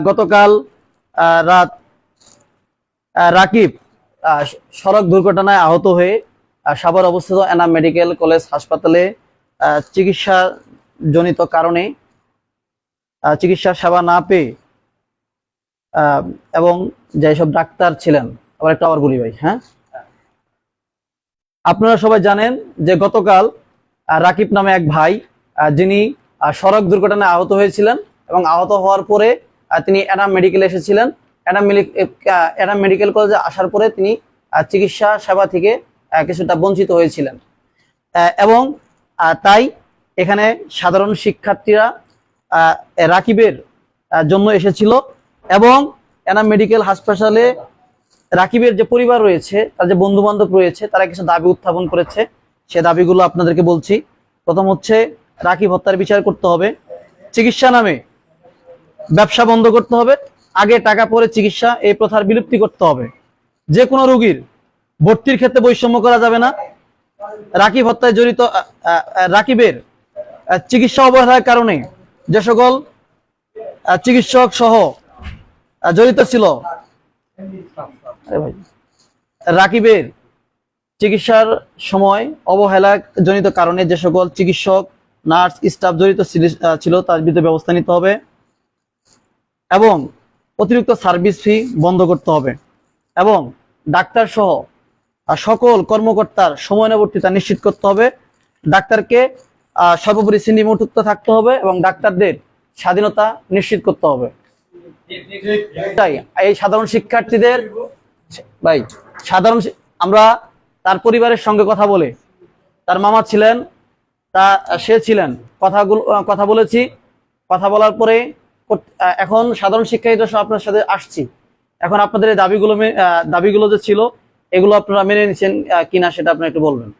গতকাল রাত রাকিব সড়ক দুর্ঘটনায় আহত হয়ে সাভার অবস্থিত এনাম মেডিকেল কলেজ হাসপাতালে চিকিৎসা জনিত কারণে চিকিৎসা সেবা না পেয়ে এবং যেসব ডাক্তার ছিলেন, আবার একটা আবার বলি ভাই হ্যাঁ? আপনারা সবাই জানেন যে গতকাল রাকিব নামে এক ভাই যিনি সড়ক দুর্ঘটনায় আহত হয়েছিলেন এবং আহত হওয়ার পরে তিনি এনাম মেডিকেলে এসেছিলেন। আহ, এনাম মেডিকেল কলেজে আসার পরে তিনি চিকিৎসা সেবা থেকে কিছুটা বঞ্চিত হয়েছিলেন। এবং তাই এখানে সাধারণ শিক্ষার্থীরা রাকিবের জন্য এসেছিল এবং এনাম মেডিকেল হাসপাতালে রাকিবের যে পরিবার রয়েছে তার যে বন্ধু বান্ধব রয়েছে তারা কিছু দাবি উত্থাপন করেছে। সে দাবিগুলো আপনাদেরকে বলছি। প্রথম হচ্ছে রাকিব হত্যার বিচার করতে হবে। চিকিৎসা নামে ব্যবসা বন্ধ করতে হবে, আগে টাকা পরে চিকিৎসা, এই প্রথার বিলুপ্তি করতে হবে। যে কোনো রোগীর ভর্তির ক্ষেত্রে বৈষম্য করা যাবে না। রাকিব হত্যায় জড়িত রাকিবের চিকিৎসা অবহেলার কারণে যে সকল চিকিৎসক সহ জড়িত ছিল রাকিবের চিকিৎসার সময় অবহেলা জনিত কারণে যে সকল চিকিৎসক, নার্স, স্টাফ জড়িত ছিল, তার বিরুদ্ধে ব্যবস্থা নিতে হবে। এবং অতিরিক্ত সার্ভিস ফি বন্ধ করতে হবে এবং ডাক্তার সহ সকল কর্মকর্তার সময়ানুবর্তিতা নিশ্চিত করতে হবে। ডাক্তারকে সর্বোপরি শ্রেণীমুক্ত থাকতে হবে এবং ডাক্তারদের স্বাধীনতা নিশ্চিত করতে হবে। তাই এই সাধারণ শিক্ষার্থীদের, ভাই, সাধারণ আমরা তার পরিবারের সঙ্গে কথা বলে, তার মামা ছিলেন, তা, সে ছিলেন, কথাগুলো, কথা বলেছি, কথা বলার পরে এখন সাধারণ শিক্ষার্থীরা আপনার সাথে আসছি। এখন আপনাদের এই দাবিগুলো দাবিগুলো যে ছিল, এগুলো আপনারা মেনে নিচ্ছেন কিনা সেটা আপনি একটু বলবেন।